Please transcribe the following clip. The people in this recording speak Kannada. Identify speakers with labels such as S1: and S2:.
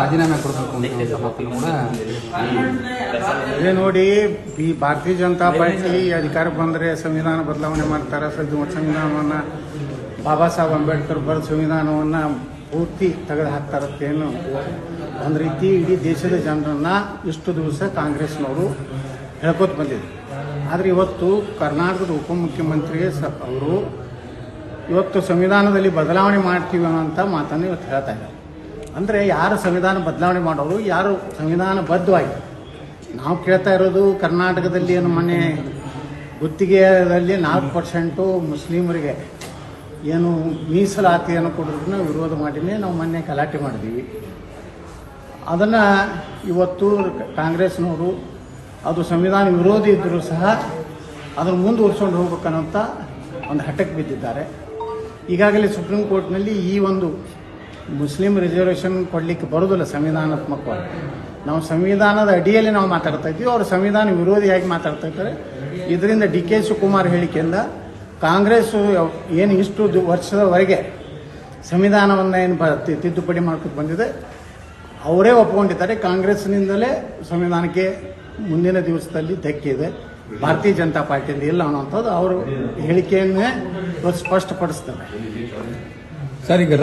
S1: ರಾಜೀನಾಮೆ ಕೊಡಬೇಕು
S2: ಇದೇ ನೋಡಿ, ಈ ಭಾರತೀಯ ಜನತಾ ಪಾರ್ಟಿ ಅಧಿಕಾರಕ್ಕೆ ಬಂದರೆ ಸಂವಿಧಾನ ಬದಲಾವಣೆ ಮಾಡ್ತಾರೆ ಸಂವಿಧಾನವನ್ನ ಬಾಬಾ ಸಾಹೇಬ್ ಅಂಬೇಡ್ಕರ್ ಬರೆದ ಸಂವಿಧಾನವನ್ನ ಪೂರ್ತಿ ತೆಗೆದು ಹಾಕ್ತಾರತ್ತೇನು ಒಂದು ರೀತಿ ಇಡೀ ದೇಶದ ಜನರನ್ನ ಇಷ್ಟು ದಿವಸ ಕಾಂಗ್ರೆಸ್ನವರು ಹೇಳ್ಕೊತ ಬಂದಿದ್ರು. ಆದರೆ ಇವತ್ತು ಕರ್ನಾಟಕದ ಉಪಮುಖ್ಯಮಂತ್ರಿ ಸ ಅವರು ಇವತ್ತು ಸಂವಿಧಾನದಲ್ಲಿ ಬದಲಾವಣೆ ಮಾಡ್ತೀವಿ ಅನ್ನೋಂಥ ಮಾತನ್ನು ಇವತ್ತು ಹೇಳ್ತಾ ಇದ್ದಾರೆ. ಅಂದರೆ ಯಾರು ಸಂವಿಧಾನ ಬದಲಾವಣೆ ಮಾಡೋರು, ಯಾರು ಸಂವಿಧಾನ ಬದ್ಧವಾಗಿ? ನಾವು ಕೇಳ್ತಾ ಇರೋದು ಕರ್ನಾಟಕದಲ್ಲಿ ಏನು ಮೊನ್ನೆ ಗುತ್ತಿಗೆಯಲ್ಲಿ ನಾಲ್ಕು ಪರ್ಸೆಂಟು ಮುಸ್ಲಿಮರಿಗೆ ಏನು ಮೀಸಲಾತಿಯನ್ನು ಕೊಡೋದನ್ನ ವಿರೋಧ ಮಾಡಿನೇ ನಾವು ಮೊನ್ನೆ ಗಲಾಟೆ ಮಾಡಿದ್ವಿ. ಅದನ್ನು ಇವತ್ತು ಕಾಂಗ್ರೆಸ್ನವರು, ಅದು ಸಂವಿಧಾನ ವಿರೋಧಿ ಇದ್ದರೂ ಸಹ ಅದನ್ನು ಮುಂದುವರ್ಸ್ಕೊಂಡು ಹೋಗ್ಬೇಕನ್ನೋಂಥ ಒಂದು ಹಠಕ್ಕೆ ಬಿದ್ದಿದ್ದಾರೆ. ಈಗಾಗಲೇ ಸುಪ್ರೀಂ ಕೋರ್ಟ್ನಲ್ಲಿ ಈ ಒಂದು ಮುಸ್ಲಿಂ ರಿಸರ್ವೇಷನ್ ಕೊಡಲಿಕ್ಕೆ ಬರೋದಿಲ್ಲ ಸಂವಿಧಾನಾತ್ಮಕವಾಗಿ. ನಾವು ಸಂವಿಧಾನದ ಅಡಿಯಲ್ಲಿ ನಾವು ಮಾತಾಡ್ತಾ ಇದ್ದೀವಿ, ಅವರು ಸಂವಿಧಾನ ವಿರೋಧಿಯಾಗಿ ಮಾತಾಡ್ತಾ ಇದ್ದಾರೆ. ಇದರಿಂದ ಡಿ ಕೆ ಶಿವಕುಮಾರ್ ಹೇಳಿಕೆಯಿಂದ ಕಾಂಗ್ರೆಸ್ ಏನು ಇಷ್ಟು ವರ್ಷದವರೆಗೆ ಸಂವಿಧಾನವನ್ನು ಏನು ತಿದ್ದುಪಡಿ ಮಾಡ್ಕೊಂಡು ಬಂದಿದೆ. ಅವರೇ ಒಪ್ಕೊಂಡಿದ್ದಾರೆ. ಕಾಂಗ್ರೆಸ್ನಿಂದಲೇ ಸಂವಿಧಾನಕ್ಕೆ ಮುಂದಿನ ದಿವಸದಲ್ಲಿ ಧಕ್ಕೆ ಇದೆ. ಭಾರತೀಯ ಜನತಾ ಪಾರ್ಟಿಯಿಂದ ಇಲ್ಲ ಅನ್ನೋಂಥದ್ದು ಅವರು ಹೇಳಿಕೆಯನ್ನೇ ಸ್ಪಷ್ಟಪಡಿಸ್ತಾರೆ.
S1: சார் இங்கே